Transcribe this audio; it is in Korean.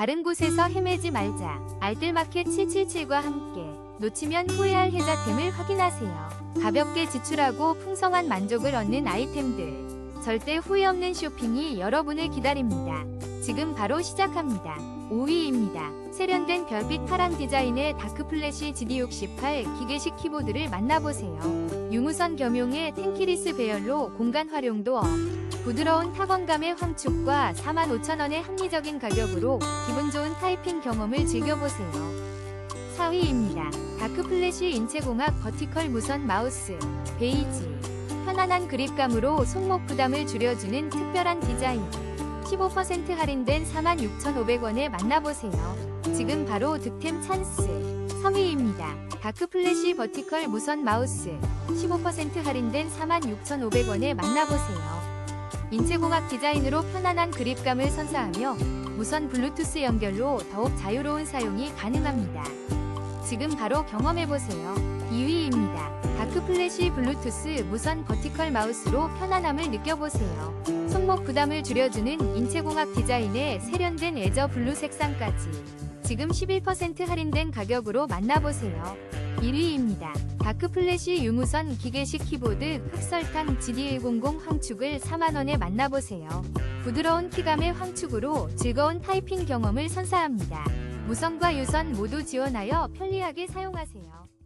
다른 곳에서 헤매지 말자. 알뜰마켓 777과 함께 놓치면 후회할 혜자템을 확인하세요. 가볍게 지출하고 풍성한 만족을 얻는 아이템들. 절대 후회 없는 쇼핑이 여러분을 기다립니다. 지금 바로 시작합니다. 5위입니다. 세련된 별빛 파란 디자인의 다크플래시 GD68 기계식 키보드를 만나보세요. 유무선 겸용의 텐키리스 배열로 공간 활용도 업. 부드러운 타건감의 황축과 45,000원의 합리적인 가격으로 기분 좋은 타이핑 경험을 즐겨보세요. 4위입니다. 다크플래시 인체공학 버티컬 무선 마우스 베이지 편안한 그립감으로 손목 부담을 줄여주는 특별한 디자인 15% 할인된 46,500원에 만나보세요. 지금 바로 득템 찬스 3위입니다. 다크플래시 버티컬 무선 마우스 15% 할인된 46,500원에 만나보세요. 인체공학 디자인으로 편안한 그립감을 선사하며 무선 블루투스 연결로 더욱 자유로운 사용이 가능합니다. 지금 바로 경험해보세요. 2위입니다. 다크플래시 블루투스 무선 버티컬 마우스로 편안함을 느껴보세요. 손목 부담을 줄여주는 인체공학 디자인의 세련된 에저 블루 색상까지 지금 11% 할인된 가격으로 만나보세요. 1위입니다. 다크플래시 유무선 기계식 키보드 흑설탕 GD100 황축을 4만원에 만나보세요. 부드러운 키감의 황축으로 즐거운 타이핑 경험을 선사합니다. 무선과 유선 모두 지원하여 편리하게 사용하세요.